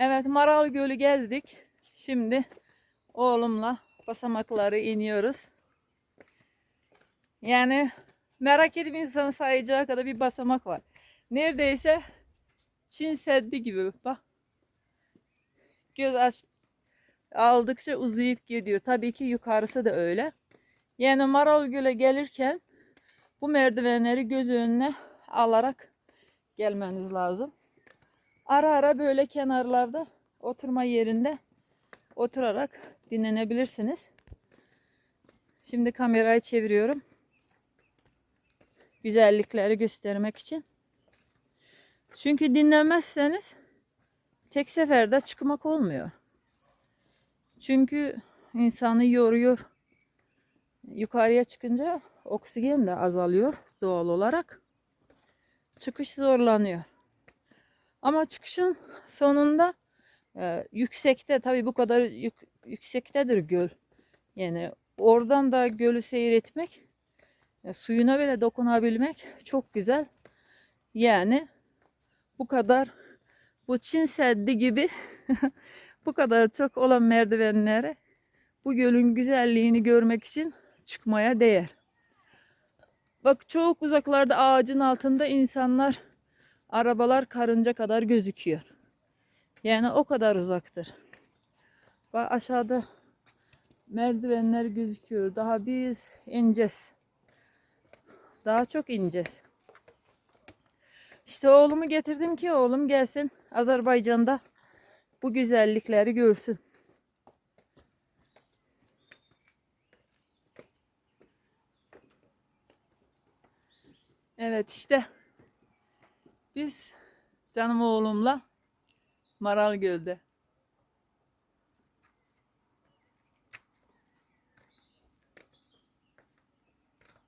Evet Maral Gölü gezdik. Şimdi oğlumla basamakları iniyoruz. Yani merak edip insanı sayacağı kadar bir basamak var. Neredeyse Çin Seddi gibi bak. Göz aç aldıkça uzayıp gidiyor. Tabii ki yukarısı da öyle. Yani Maral Göl'e gelirken bu merdivenleri göz önüne alarak gelmeniz lazım. Ara ara böyle kenarlarda oturma yerinde oturarak dinlenebilirsiniz. Şimdi kamerayı çeviriyorum. Güzellikleri göstermek için. Çünkü dinlemezseniz tek seferde çıkmak olmuyor. Çünkü insanı yoruyor. Yukarıya çıkınca oksijen de azalıyor doğal olarak. Çıkış zorlanıyor. Ama çıkışın sonunda e, yüksekte tabii bu kadar yük- yüksektedir göl. Yani oradan da gölü seyretmek, e, suyuna bile dokunabilmek çok güzel. Yani bu kadar bu Çin Seddi gibi bu kadar çok olan merdivenlere bu gölün güzelliğini görmek için çıkmaya değer. Bak çok uzaklarda ağacın altında insanlar arabalar karınca kadar gözüküyor. Yani o kadar uzaktır. Bak aşağıda merdivenler gözüküyor. Daha biz ineceğiz. Daha çok ineceğiz. İşte oğlumu getirdim ki oğlum gelsin Azerbaycan'da bu güzellikleri görsün. Evet işte biz canım oğlumla Maral Göl'de.